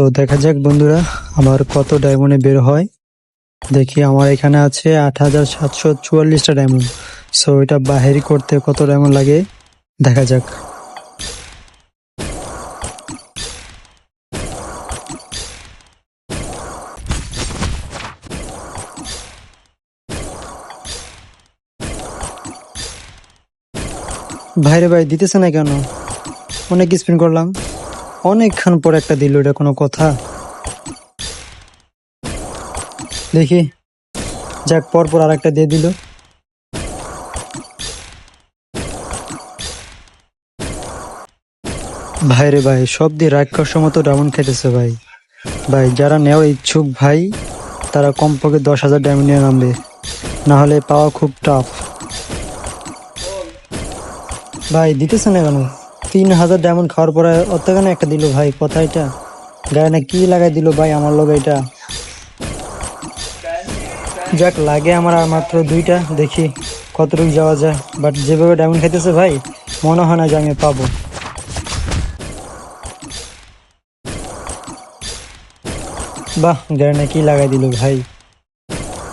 তো দেখা যাক বন্ধুরা, আমার কত ডায়মন্ডে বের হয়। দেখি আমার এখানে আছে আট হাজার সাতশো চুয়াল্লিশটা ডায়মন্ড সো এটা বাহির করতে কত ডায়মন্ড লাগে? দেখা যাক। ভাইরে ভাই, দিতেছে না কেন? অনেক স্পিন করলাম। অনেকক্ষণ পর একটা দিল এটা কোনো কথা। দেখি। যাক পর পর আর একটা দিয়ে দিল। ভাইরে ভাই, সব দিয়ে রাক্ষস মতো ডায়মন্ড খেতেছে ভাই। ভাই, যারা নেওয়া ইচ্ছুক ভাই, তারা কমপক্ষে দশ হাজার ডায়মন্ড নিয়ে নামবে। না হলে পাওয়া খুব টাফ ভাই দিতেছে না কেন? তিন হাজার ডায়মন্ড খাওয়ার পরে অতখানে একটা দিল, ভাই, কথা এটা। গায়ে না কি লাগাই দিল, ভাই, আমার লোক এটা? যাক, লাগে আমার আর মাত্র দুইটা, দেখি কতটুকু যাওয়া যায়। বাট যেভাবে ডায়মন্ড খাইতেছে, ভাই, মনে হয় না যে আমি পাবো। বাহ, গায়ে না কি লাগাই দিল, ভাই।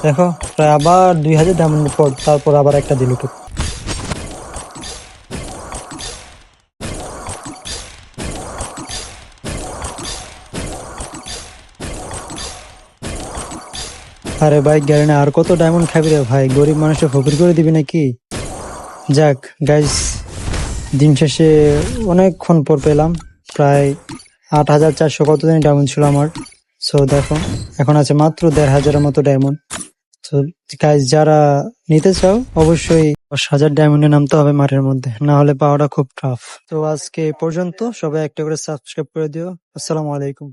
দেখো, প্রায় আবার দুই হাজার ডায়মন্ড পর, তারপর আবার একটা দিল তো। আরে ভাই, গ্যারেনে আর কত ডায়মন্ড খাবি রে ভাই? গরিব মানুষের ফকির করে দিবি নাকি? যাক গাইস দিন শেষে অনেকক্ষণ পর পেলাম। প্রায় আট হাজার চারশো কতদিন ডায়মন্ড ছিল আমার? সো দেখো, এখন আছে মাত্র দেড় হাজারের মতো ডায়মন্ড তো গাইস যারা নিতে চাও, অবশ্যই দশ হাজার ডায়মন্ডে নামতে হবে মাঠের মধ্যে। না হলে পাওয়াটা খুব টাফ তো আজকে পর্যন্ত। সবাই একটা করে সাবস্ক্রাইব করে দিও। আসসালামু আলাইকুম।